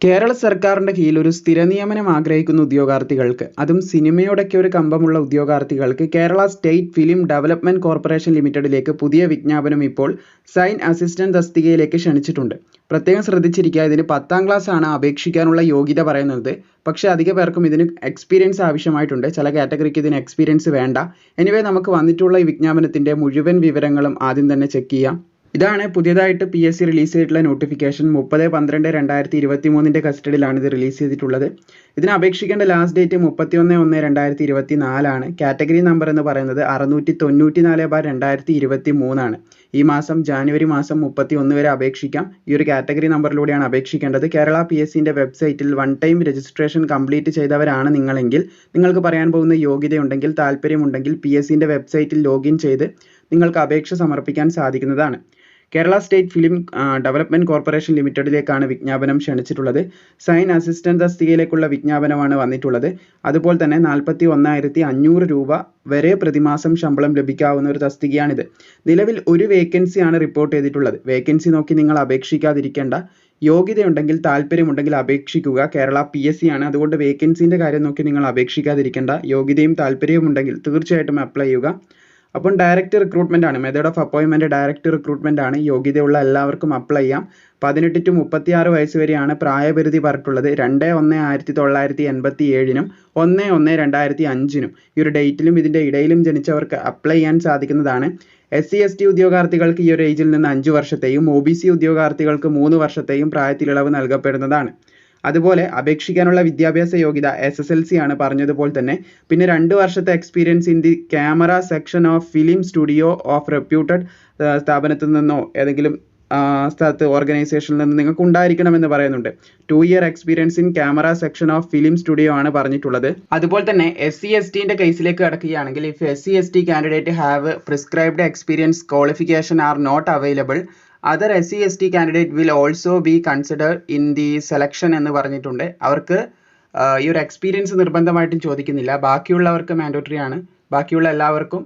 കേരള സർക്കാരിന്റെ കീഴിൽ ഒരു സ്ഥിര നിയമനം ആഗ്രഹിക്കുന്ന ഉദ്യോഗാർത്ഥികൾക്ക് അതും സിനിമയോടൊക്കെ ഒരു കമ്പമുള്ള ഉദ്യോഗാർത്ഥികൾക്ക് Kerala state film development corporation ലിമിറ്റഡിലേക്ക് പുതിയ വിജ്ഞാപനം ഇപ്പോൾ സൈൻ അസിസ്റ്റന്റ് തസ്തികയിലേക്ക് ക്ഷണിച്ചിട്ടുണ്ട്. പ്രത്യേകം ശ്രദ്ധിച്ചിരിക്കുക ഇതിന് പത്താം ആണ് അപേക്ഷിക്കാനുള്ള യോഗ്യത പറയുന്നത്. പക്ഷേ അധിക പേർക്കും ഇതിന് എക്സ്പീരിയൻസ് ആവശ്യമായിട്ടുണ്ട്. ചില കാറ്റഗറിക്ക് ഇതിന് എക്സ്പീരിയൻസ് വേണ്ട. എനിവേ നമുക്ക് വന്നിട്ടുള്ള ഈ വിജ്ഞാപനത്തിന്റെ മുഴുവൻ വിവരങ്ങളും ആദ്യം തന്നെ ചെക്ക് ചെയ്യാം. ഇതാണ് പുതിയതായിട്ട് പി എസ് സി റിലീസ് ചെയ്തിട്ടുള്ള നോട്ടിഫിക്കേഷൻ മുപ്പത് പന്ത്രണ്ട് രണ്ടായിരത്തി ഇരുപത്തി മൂന്നിന്റെ കസ്റ്റഡിയിലാണ് ഇത് റിലീസ് ചെയ്തിട്ടുള്ളത്. ഇതിന് അപേക്ഷിക്കേണ്ട ലാസ്റ്റ് ഡേറ്റ് മുപ്പത്തി ഒന്ന് ഒന്ന് രണ്ടായിരത്തി ഇരുപത്തി നാലാണ് കാറ്റഗറി നമ്പർ എന്ന് പറയുന്നത് അറുന്നൂറ്റി തൊണ്ണൂറ്റി നാല് ബാർ രണ്ടായിരത്തി ഇരുപത്തി മൂന്നാണ് ഈ മാസം ജാനുവരി മാസം മുപ്പത്തി ഒന്ന് വരെ അപേക്ഷിക്കാം. ഈ ഒരു കാറ്റഗറി നമ്പറിലൂടെയാണ് അപേക്ഷിക്കേണ്ടത്. കേരള പി എസ് സിന്റെ വെബ്സൈറ്റിൽ വൺ ടൈം രജിസ്ട്രേഷൻ കംപ്ലീറ്റ് ചെയ്തവരാണ് നിങ്ങളെങ്കിൽ നിങ്ങൾക്ക് പറയാൻ പോകുന്ന യോഗ്യതയുണ്ടെങ്കിൽ താല്പര്യമുണ്ടെങ്കിൽ പി എസ് സിന്റെ വെബ്സൈറ്റിൽ ലോഗിൻ ചെയ്ത് നിങ്ങൾക്ക് അപേക്ഷ സമർപ്പിക്കാൻ സാധിക്കുന്നതാണ്. Kerala state film development corporation ലിമിറ്റഡിലേക്കാണ് വിജ്ഞാപനം ക്ഷണിച്ചിട്ടുള്ളത്. സൈൻ അസിസ്റ്റന്റ് തസ്തികയിലേക്കുള്ള വിജ്ഞാപനമാണ് വന്നിട്ടുള്ളത്. അതുപോലെ തന്നെ നാൽപ്പത്തി ഒന്നായിരത്തി അഞ്ഞൂറ് രൂപ വരെ പ്രതിമാസം ശമ്പളം ലഭിക്കാവുന്ന ഒരു തസ്തികയാണിത്. നിലവിൽ ഒരു വേക്കൻസിയാണ് റിപ്പോർട്ട് ചെയ്തിട്ടുള്ളത്. വേക്കൻസി നോക്കി നിങ്ങൾ അപേക്ഷിക്കാതിരിക്കേണ്ട. യോഗ്യതയുണ്ടെങ്കിൽ താല്പര്യമുണ്ടെങ്കിൽ അപേക്ഷിക്കുക. കേരള പി എസ് സി ആണ് അതുകൊണ്ട് വേക്കൻസിന്റെ കാര്യം നോക്കി നിങ്ങൾ അപേക്ഷിക്കാതിരിക്കേണ്ട. യോഗ്യതയും താല്പര്യവും ഉണ്ടെങ്കിൽ തീർച്ചയായിട്ടും അപ്ലൈ ചെയ്യുക. അപ്പം ഡയറക്റ്റ് റിക്രൂട്ട്മെന്റ് ആണ്. മെത്തേഡ് ഓഫ് അപ്പോയിൻമെന്റ് ഡയറക്റ്റ് റിക്രൂട്ട്മെന്റ് ആണ്. യോഗ്യതയുള്ള എല്ലാവർക്കും അപ്ലൈ ചെയ്യാം. പതിനെട്ട് ടു മുപ്പത്തി ആറ് വയസ്സ് വരെയാണ് പ്രായപരിധി പറഞ്ഞിട്ടുള്ളത്. രണ്ട് ഒന്ന് ആയിരത്തി തൊള്ളായിരത്തി എൺപത്തി ഏഴിനും ഒന്ന് ഒന്ന് രണ്ടായിരത്തി അഞ്ചിനും. ഈ ഒരു ഡേറ്റിലും ഇതിന്റെ ഇടയിലും ജനിച്ചവർക്ക് അപ്ലൈ ചെയ്യാൻ സാധിക്കുന്നതാണ്. എസ് സി എസ് ടി ഉദ്യോഗാർത്ഥികൾക്ക് ഈ ഒരു ഏജിൽ നിന്ന് അഞ്ച് വർഷത്തെയും ഒ ബി സി ഉദ്യോഗാർത്ഥികൾക്ക് മൂന്ന് വർഷത്തെയും പ്രായത്തിലിളവ് നൽകപ്പെടുന്നതാണ്. അതുപോലെ അപേക്ഷിക്കാനുള്ള വിദ്യാഭ്യാസ യോഗ്യത എസ് എസ് എൽ സി ആണ് പറഞ്ഞതുപോലെ തന്നെ. പിന്നെ രണ്ട് വർഷത്തെ experience in the camera section of film studio of reputed സ്ഥാപനത്തിൽ നിന്നോ ഏതെങ്കിലും സ്ഥലത്ത് ഓർഗനൈസേഷനിൽ നിന്ന് നിങ്ങൾക്ക് ഉണ്ടായിരിക്കണമെന്ന് പറയുന്നുണ്ട്. Two year experience in camera section of film studio ആണ് പറഞ്ഞിട്ടുള്ളത്. അതുപോലെ തന്നെ എസ് സി എസ് ടിന്റെ കേസിലേക്ക് കിടക്കുകയാണെങ്കിൽ if S C S T candidate have prescribed experience qualification are not available other S C S T candidate will also be consider in the selection എന്ന് പറഞ്ഞിട്ടുണ്ട്. അവർക്ക് ഈ ഒരു എക്സ്പീരിയൻസ് നിർബന്ധമായിട്ടും ചോദിക്കുന്നില്ല. ബാക്കിയുള്ളവർക്ക് മാൻഡോട്ടറി ആണ്. ബാക്കിയുള്ള എല്ലാവർക്കും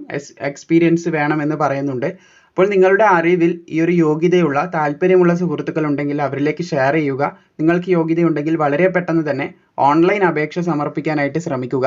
എക്സ്പീരിയൻസ് വേണമെന്ന് പറയുന്നുണ്ട്. അപ്പോൾ നിങ്ങളുടെ അറിവിൽ ഈ ഒരു യോഗ്യതയുള്ള താല്പര്യമുള്ള സുഹൃത്തുക്കൾ ഉണ്ടെങ്കിൽ അവരിലേക്ക് ഷെയർ ചെയ്യുക. നിങ്ങൾക്ക് യോഗ്യതയുണ്ടെങ്കിൽ വളരെ പെട്ടെന്ന് തന്നെ ഓൺലൈൻ അപേക്ഷ സമർപ്പിക്കാനായിട്ട് ശ്രമിക്കുക.